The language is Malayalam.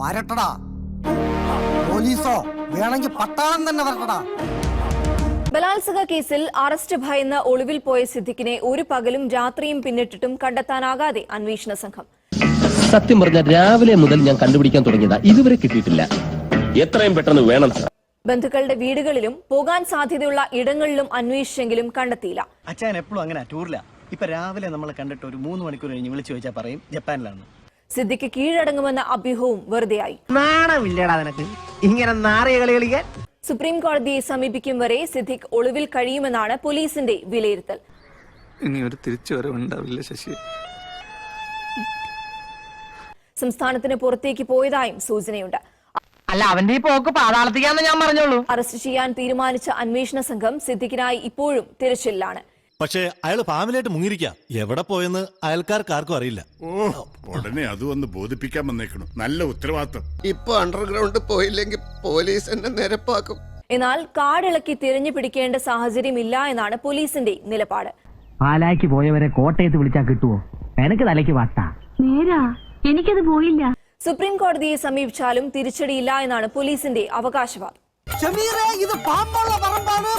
വരട്ടടാ. പോലീസോ വേണമെങ്കിൽ പട്ടാളം തന്നെ വരട്ടടാ. ബലാത്സംഗ കേസിൽ അറസ്റ്റ് ഭയന്ന് ഒളിവിൽ പോയ സിദ്ദിഖിനെ ഒരു പകലും രാത്രിയും പിന്നിട്ടിട്ടും കണ്ടെത്താനാകാതെ അന്വേഷണ സംഘം. സത്യം പറഞ്ഞ രാവിലെ മുതൽ ഞാൻ കണ്ടുപിടിക്കാൻ തുടങ്ങിയതാ. ഇതുവരെ കിട്ടിയിട്ടില്ല. എത്രയും പെട്ടെന്ന് വേണം സർ. ബന്ധുക്കളുടെ വീടുകളിലും പോകാൻ സാധ്യതയുള്ള ഇടങ്ങളിലും അന്വേഷിച്ചെങ്കിലും കണ്ടെത്തിയില്ല. അച്ഛൻ എപ്പോഴും അങ്ങനെ ടൂറില്ല ഇപ്പൊ രാവിലെ നമ്മൾ കണ്ടിട്ട് ഒരു മൂന്ന് മണിക്കൂർ കഴിഞ്ഞ് വിളിച്ചു ചോദിച്ചാൽ പറയും ജപ്പാനിലാണ് സിദ്ദിഖ് കീഴടങ്ങുമെന്ന അഭ്യൂഹവും വെറുതെയായി. നാണമില്ലടാ നിനക്ക്. ഇങ്ങനെ നാറിയ കളി കളിക്കാൻ? സുപ്രീം കോടതിയെ സമീപിക്കും വരെ സിദ്ദിഖ് ഒളിവിൽ കഴിയുമെന്നാണ് പോലീസിന്റെ വിലയിരുത്തൽ. ഇനി ഒരു തിരിച്ചുവരവുണ്ടാവില്ല ശശി. സംസ്ഥാനത്തിന് പുറത്തേക്ക് പോയതായും സൂചനയുണ്ട്. അല്ല അവന്റെ ഈ പോക്ക് പാതാളത്തിക്കാന്ന് ഞാൻ പറഞ്ഞോളൂ. അറസ്റ്റ് ചെയ്യാൻ തീരുമാനിച്ച അന്വേഷണ സംഘം സിദ്ദിഖിനായി ഇപ്പോഴും തിരച്ചിലാണ് പക്ഷേ അയാൾ ഫാമിലായിട്ട് മുങ്ങിരിക്ക എവിടെ പോയെന്ന് അയൽക്കാർക്ക് ആർക്കും അറിയില്ല. ഓ ഉടനെ അത് വന്ന് ബോധിപ്പിക്കാൻ വന്നേക്കണു. നല്ല ഉത്തരവാദിത്വം ഇപ്പൊ അണ്ടർഗ്രൗണ്ട് പോയില്ലെങ്കിൽ പോലീസ് എന്നെ നിരപ്പാക്കും. എന്നാൽ കാടിളക്കി തിരഞ്ഞു പിടിക്കേണ്ട സാഹചര്യം ഇല്ല എന്നാണ് പോലീസിന്റെ നിലപാട്. പാലായ്ക്ക് പോയവരെ കോട്ടയത്ത് വിളിച്ചാൽ കിട്ടുവോ? എനിക്ക് തലയ്ക്ക് വട്ടാ. നേരാ എനിക്കത് പോയില്ല. സുപ്രീം കോടതിയെ സമീപിച്ചാലും തിരിച്ചടിയില്ല എന്നാണ് പോലീസിന്റെ അവകാശവാദം. ഷമീറെ ഇത് പാമ്പുള്ള പറമ്പാണ്.